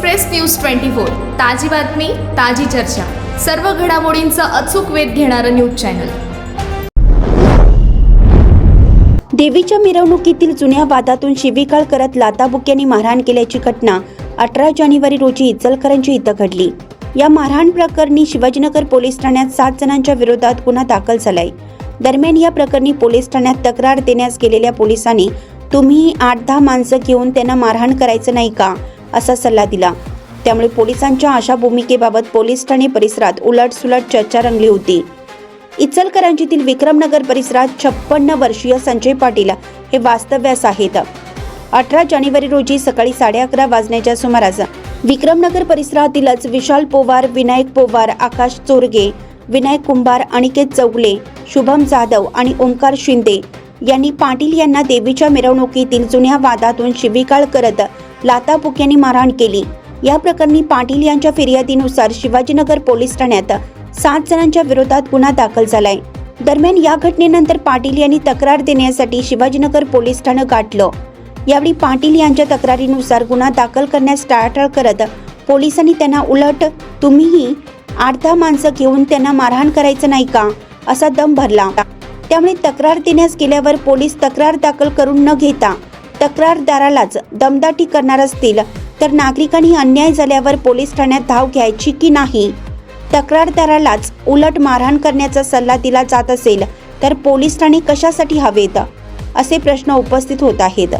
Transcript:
Express news twenty four ताजी बातमी ताजी चर्चा. सर्व घडामोडींचा अचूक वेध घेणारं न्यूज चॅनल. देवीच्या मिरवणुकीतील जुन्या वादातून शिबिकाळ करत लाताबुक्यांनी मारहाण केल्याची घटना अठरा जानेवारी रोजी इचलकरंजी इथं घडली. या मारहाण प्रकरणी शिवाजीनगर पोलीस ठाण्यात सात जणांच्या विरोधात गुन्हा दाखल झालाय. दरम्यान या प्रकरणी पोलीस ठाण्यात तक्रार देण्यास गेलेल्या पोलिसांनी तुम्ही आठ दहा माणसं घेऊन त्यांना मारहाण करायचं नाही का? असा सल्ला दिला. त्यामुळे पोलिसांच्या अशा भूमिकेबाबत पोलीस ठाणे परिसरात उलटसुलट चर्चा रंगली होती. इचलकरंजीतील विक्रमनगर परिसरात छप्पन्न वर्षीय संजय पाटील हे वास्तव्यास आहेत. अठरा जानेवारी रोजी सकाळी साडे अकरा वाजण्याच्या सुमारास विक्रमनगर परिसरातीलच विशाल पोवार विनायक पोवार आकाश चोरगे विनायक कुंभार अनिकेत चौगले शुभम जाधव आणि ओंकार शिंदे यांनी पाटील यांना देवीच्या मिरवणुकीतील जुन्या वादातून शिवीगाळ करत लाताबुक्यांनी मारहाण केली. या प्रकरणी पाटील यांच्या फिर्यादीनुसार शिवाजीनगर पोलीस ठाण्यात सात जणांच्या विरोधात गुन्हा दाखल झालाय. दरम्यान या घटनेनंतर पाटील यांनी तक्रार देण्यासाठी शिवाजीनगर पोलीस ठाणं गाठलं. यावेळी पाटील यांच्या तक्रारीनुसार गुन्हा दाखल करण्यास टाळाटाळ करत पोलिसांनी त्यांना उलट तुम्हीही आठ दहा माणसं घेऊन त्यांना मारहाण करायचं नाही का? असा दम भरला. त्यामुळे तक्रार देण्यास गेल्यावर पोलीस तक्रार दाखल करून न घेता तक्रारदारालाच दमदाटी करणार असतील तर नागरिकांनी अन्याय झाल्यावर पोलीस ठाण्यात धाव घ्यायची की नाही? तक्रारदारालाच उलट मारहाण करण्याचा सल्ला दिला जात असेल तर पोलीस ठाणे कशासाठी हवेत? असे प्रश्न उपस्थित होत आहेत.